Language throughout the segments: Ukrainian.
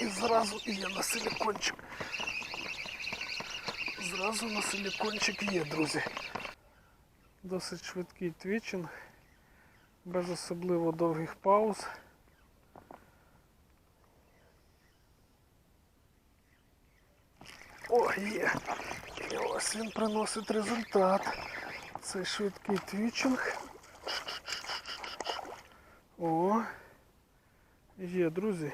І зразу і є на силікончик. Зразу на силікончик є, друзі. Досить швидкий твічинг, без особливо довгих пауз. О, є! І ось він приносить результат. Цей швидкий твічинг. О, є, друзі.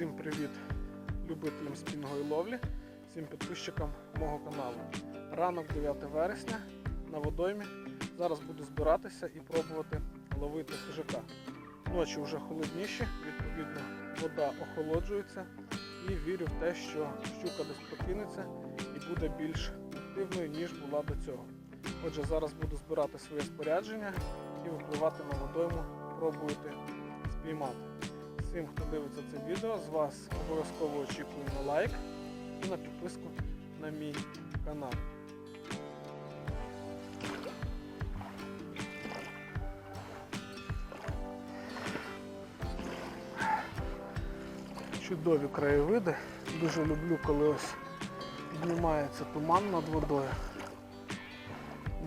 Всім привіт любителям спінної ловлі, всім підписчикам мого каналу. Ранок 9 вересня на водоймі. Зараз буду збиратися і пробувати ловити хижака. Ночі вже холодніші, відповідно, вода охолоджується і вірю в те, що щука десь прокинеться і буде більш активною, ніж була до цього. Отже, зараз буду збирати своє спорядження і випливати на водойму, пробувати спіймати. Всім, хто дивиться це відео, з вас обов'язково очікую на лайк і на підписку на мій канал. Чудові краєвиди. Дуже люблю, коли ось піднімається туман над водою.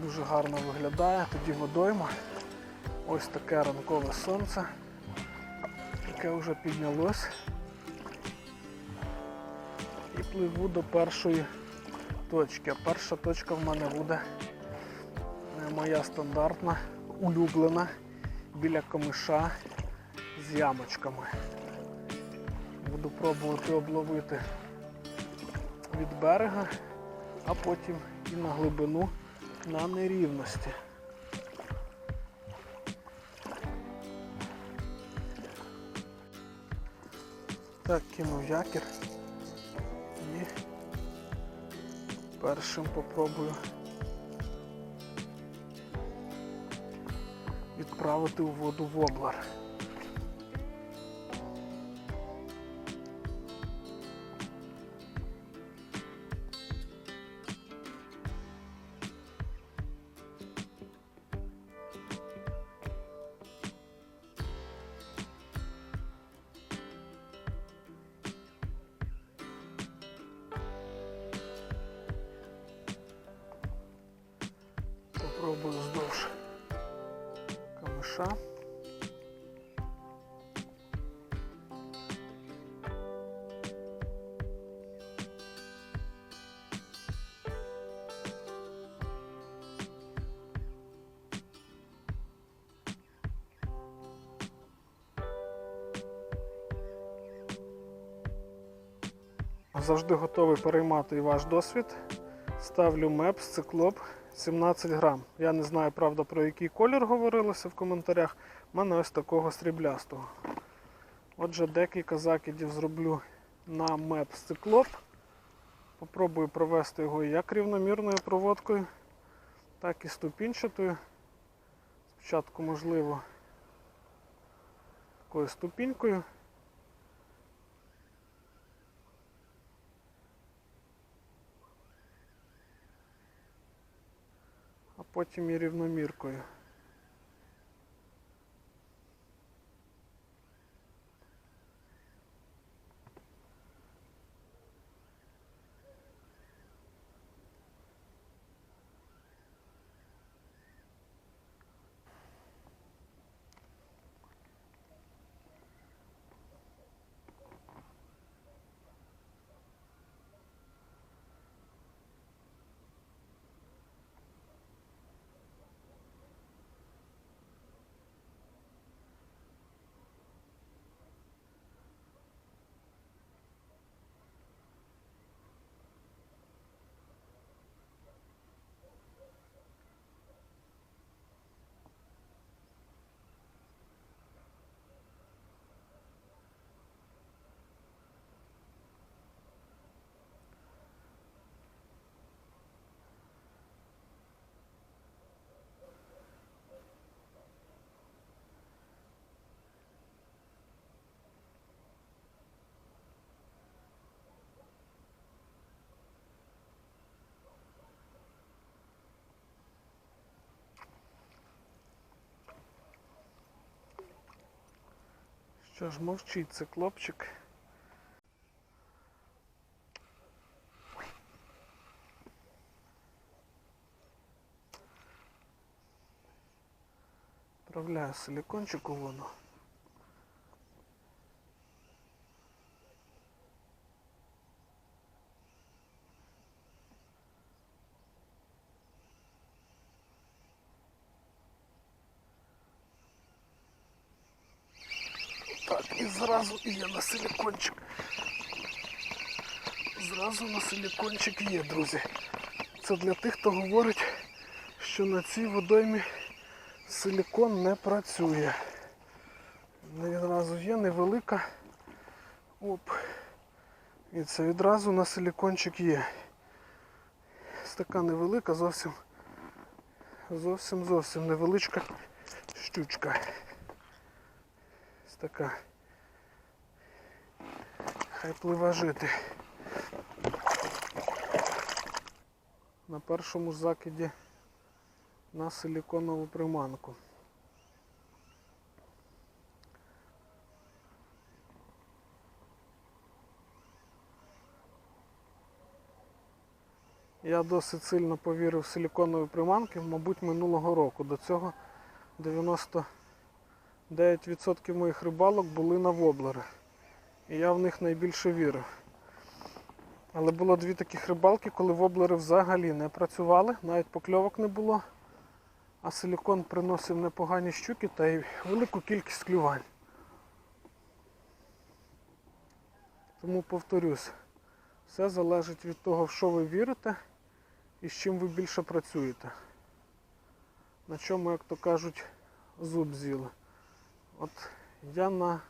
Дуже гарно виглядає, тоді водойма. Ось таке ранкове сонце яке вже піднялось. І пливу до першої точки. Перша точка в мене буде е, моя стандартна, улюблена біля комиша з ямочками. Буду пробувати обловити від берега, а потім і на глибину на нерівності. Так, кинув якір і першим попробую відправити у воду воблер. Завжди готовий переймати ваш досвід. Ставлю мепс, циклоп 17 грам. Я не знаю, правда, про який колір говорилося в коментарях. У мене ось такого сріблястого. Отже, декілька закидів зроблю на мепс циклоп. Попробую провести його як рівномірною проводкою, так і ступінчатою. Спочатку, можливо, такою ступінькою. а потім і рівноміркою. Що ж, мовчить циклопчик. Вправляю силикончик у воду. Так, і зразу і є на силикончик. Зразу на силикончик є, друзі. Це для тих, хто говорить, що на цій водоймі силикон не працює. Відразу є невелика. Оп. І це відразу на силикончик є. Така невелика, зовсім зовсім зовсім невеличка щучка. Ось така. Хай пливе жити. На першому закиді на силіконову приманку. Я досить сильно повірив в силіконові приманки, мабуть, минулого року. До цього 99% моїх рибалок були на воблери. І я в них найбільше вірив. Але було дві таких рибалки, коли воблери взагалі не працювали, навіть покльовок не було, а силікон приносив непогані щуки та й велику кількість клювань. Тому повторюсь, все залежить від того, в що ви вірите і з чим ви більше працюєте. На чому, як то кажуть, зуб з'їли. От я на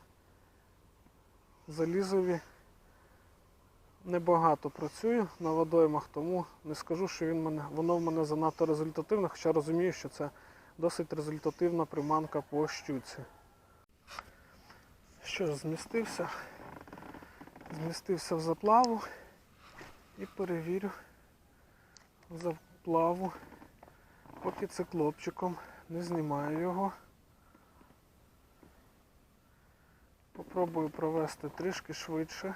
залізові небагато працюю на водоймах, тому не скажу, що він мене, воно в мене занадто результативне, хоча розумію, що це досить результативна приманка по щуці. Що ж, змістився, змістився в заплаву і перевірю заплаву, поки циклопчиком не знімаю його. Попробую провести трішки швидше.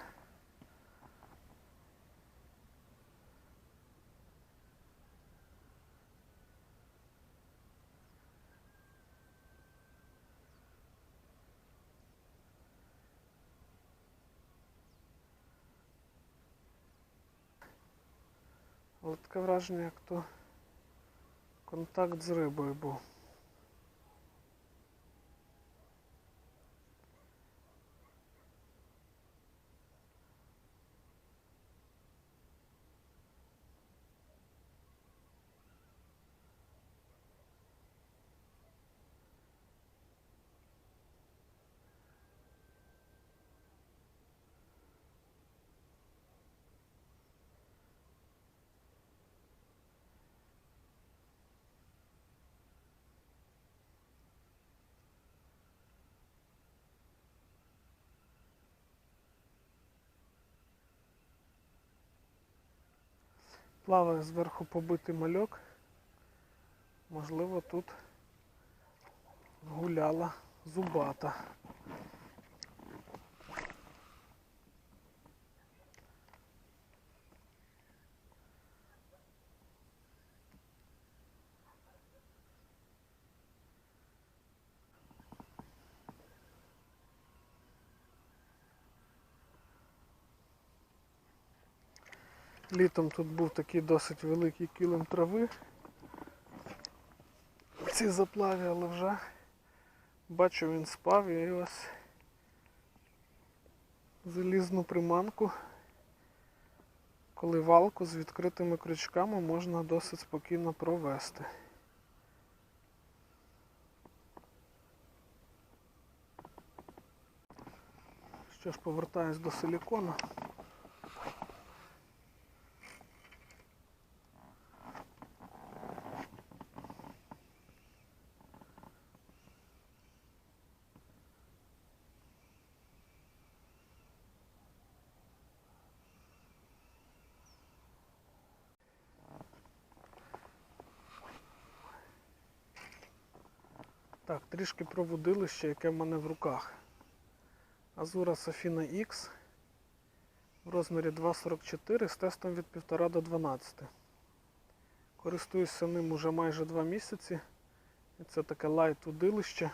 Але таке враження, як то контакт з рибою був. Плаває зверху побитий мальок. Можливо, тут гуляла зубата. Літом тут був такий досить великий килим трави. в цій заплаві, але вже бачу він спав і ось залізну приманку, коли валку з відкритими крючками можна досить спокійно провести. Що ж, повертаюсь до силікона. Так, трішки про водилище, яке в мене в руках. Азура Софіна X в розмірі 2,44 з тестом від 1,5 до 12. Користуюся ним уже майже 2 місяці. І це таке лайт удилище.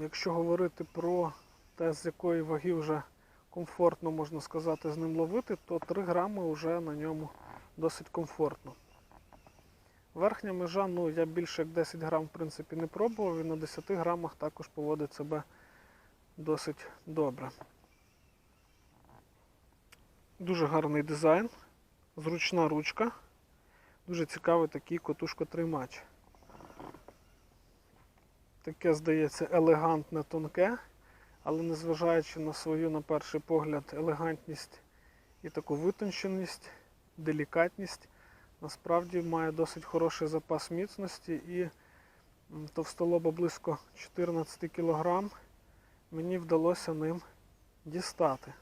Якщо говорити про те, з якої ваги вже комфортно, можна сказати, з ним ловити, то 3 грами вже на ньому досить комфортно. Верхня межа, ну я більше як 10 грам в принципі не пробував і на 10 грамах також поводить себе досить добре. Дуже гарний дизайн, зручна ручка, дуже цікавий такий котушко-тримач. Таке, здається, елегантне тонке, але незважаючи на свою, на перший погляд, елегантність і таку витонченість, делікатність, насправді має досить хороший запас міцності і товстолоба близько 14 кг мені вдалося ним дістати.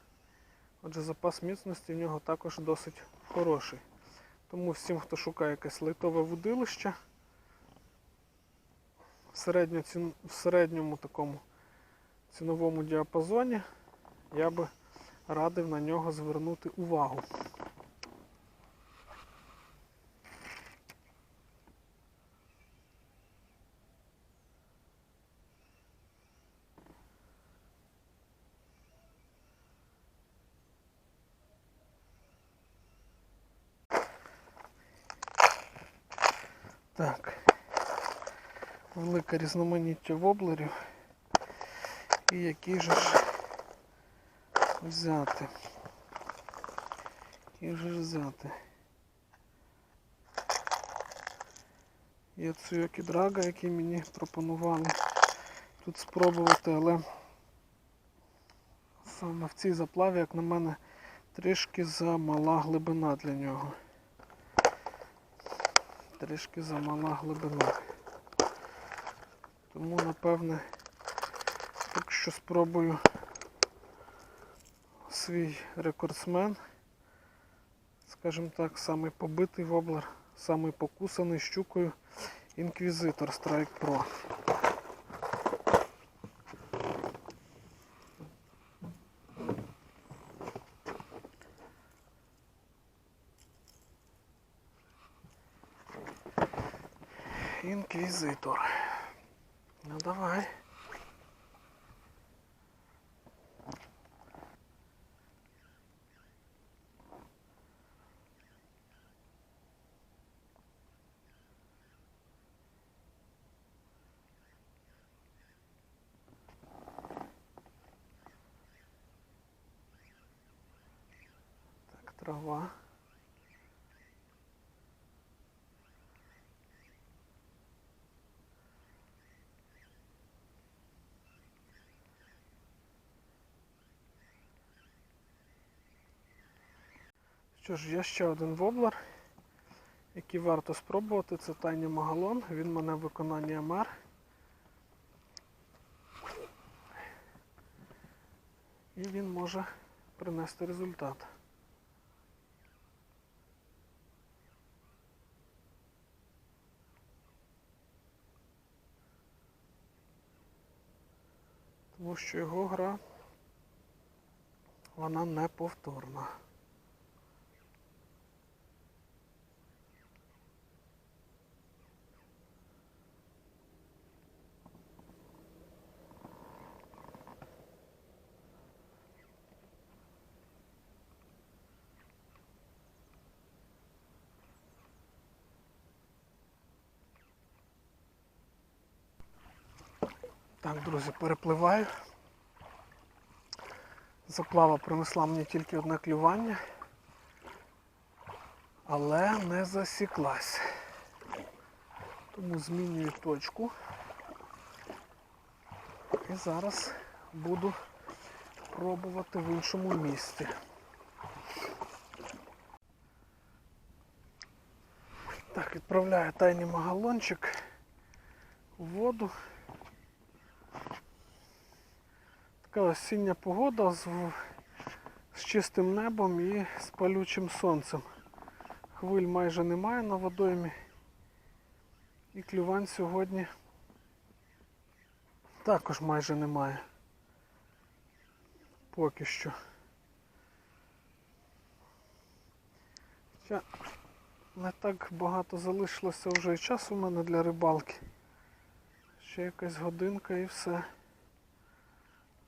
Отже, запас міцності в нього також досить хороший. Тому всім, хто шукає якесь лайтове вудилище, в, середньо в середньому такому ціновому діапазоні, я би радив на нього звернути увагу. Так. Велике різноманіття воблерів. І який же ж взяти? Який же ж взяти? Є Цуйокі Драга, який мені пропонували тут спробувати, але саме в цій заплаві, як на мене, трішки замала глибина для нього. Трішки замала глибина. Тому напевне поки що спробую свій рекордсмен. Скажімо так, самий побитий воблер, самий покусаний щукою Інквізитор Strike Pro. Інквізитор. Давай. Так, трава. Що ж, є ще один воблер, який варто спробувати. Це Тайні Магалон. Він мене в виконанні МР. І він може принести результат. Тому що його гра вона неповторна. Так, друзі, перепливаю. Заплава принесла мені тільки одне клювання, але не засіклась. Тому змінюю точку. І зараз буду пробувати в іншому місці. Так, відправляю тайний магалончик у воду. Така осіння погода з, з чистим небом і з палючим сонцем. Хвиль майже немає на водоймі. І клювань сьогодні також майже немає. Поки що. Хоча не так багато залишилося вже і часу в мене для рибалки. Ще якась годинка і все.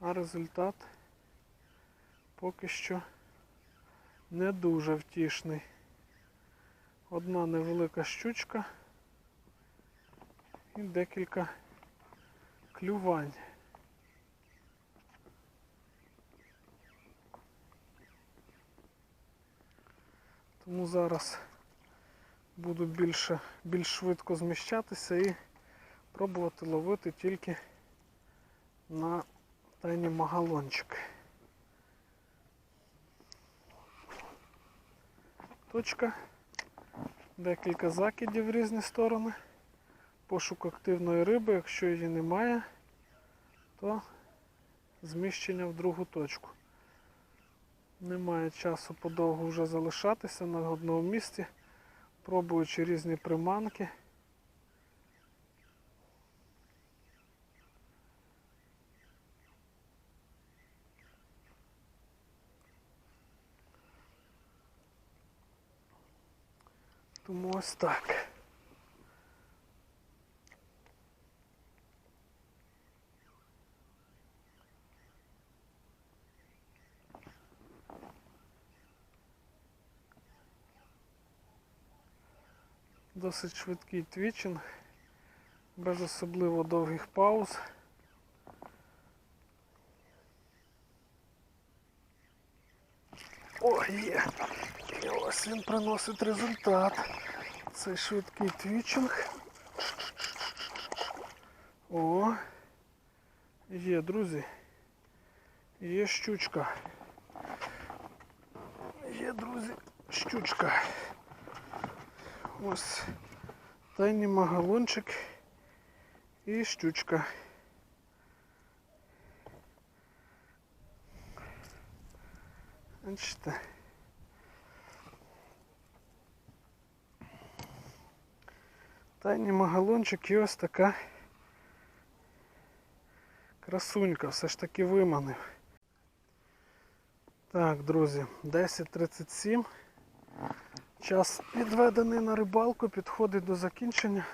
А результат поки що не дуже втішний. Одна невелика щучка і декілька клювань. Тому зараз буду більше, більш швидко зміщатися і пробувати ловити тільки на тайні магалончик. Точка. Декілька закидів в різні сторони. Пошук активної риби, якщо її немає, то зміщення в другу точку. Немає часу подовго вже залишатися на одному місці, пробуючи різні приманки. Тому ось так. Досить швидкий твічинг, без особливо довгих пауз. О, є! І ось він приносить результат. Цей швидкий твічинг. О! Є, друзі. Є щучка. Є, друзі, щучка. Ось тайний магалончик і щучка. Бачите. Тайний магалончик і ось така красунька, все ж таки виманив. Так, друзі, 10.37. Час відведений на рибалку, підходить до закінчення.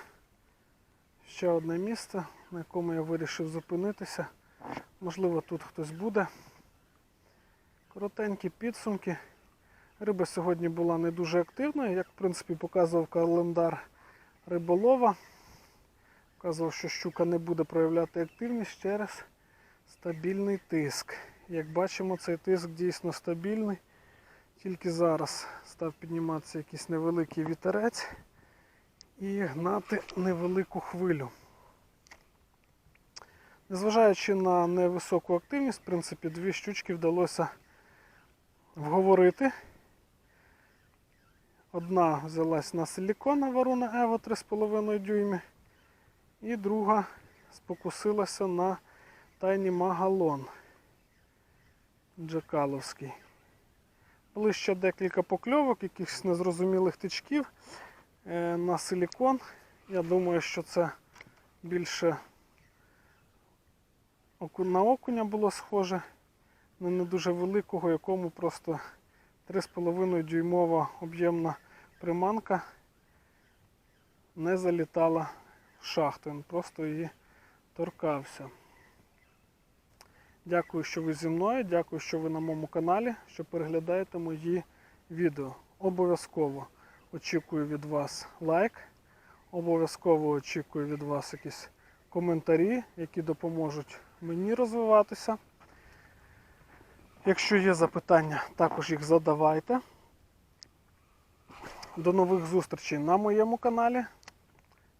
Ще одне місце, на якому я вирішив зупинитися. Можливо, тут хтось буде. Коротенькі підсумки. Риба сьогодні була не дуже активною, як в принципі показував календар риболова. Вказував, що щука не буде проявляти активність через стабільний тиск. Як бачимо, цей тиск дійсно стабільний. Тільки зараз став підніматися якийсь невеликий вітерець і гнати невелику хвилю. Незважаючи на невисоку активність, в принципі, дві щучки вдалося вговорити. Одна взялась на силікон варуна Ево 3,5 дюйми, і друга спокусилася на тайні магалон Джакаловський. Були ще декілька покльовок, якихось незрозумілих тичків е, на силікон. Я думаю, що це більше на окуня було схоже, на не дуже великого, якому просто 3,5 дюймова об'ємна приманка не залітала в він просто її торкався. Дякую, що ви зі мною, дякую, що ви на моєму каналі, що переглядаєте мої відео. Обов'язково очікую від вас лайк, обов'язково очікую від вас якісь коментарі, які допоможуть мені розвиватися. Якщо є запитання, також їх задавайте. До нових зустрічей на моєму каналі.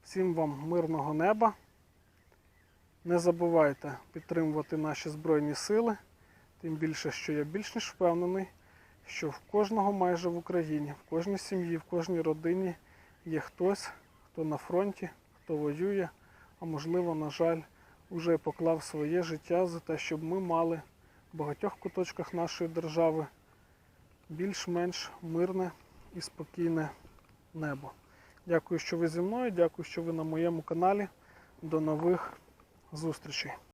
Всім вам мирного неба. Не забувайте підтримувати наші Збройні Сили, тим більше, що я більш ніж впевнений, що в кожного майже в Україні, в кожній сім'ї, в кожній родині є хтось, хто на фронті, хто воює, а можливо, на жаль, уже поклав своє життя за те, щоб ми мали в багатьох куточках нашої держави більш-менш мирне і спокійне небо. Дякую, що ви зі мною, дякую, що ви на моєму каналі. До нових зустрічей.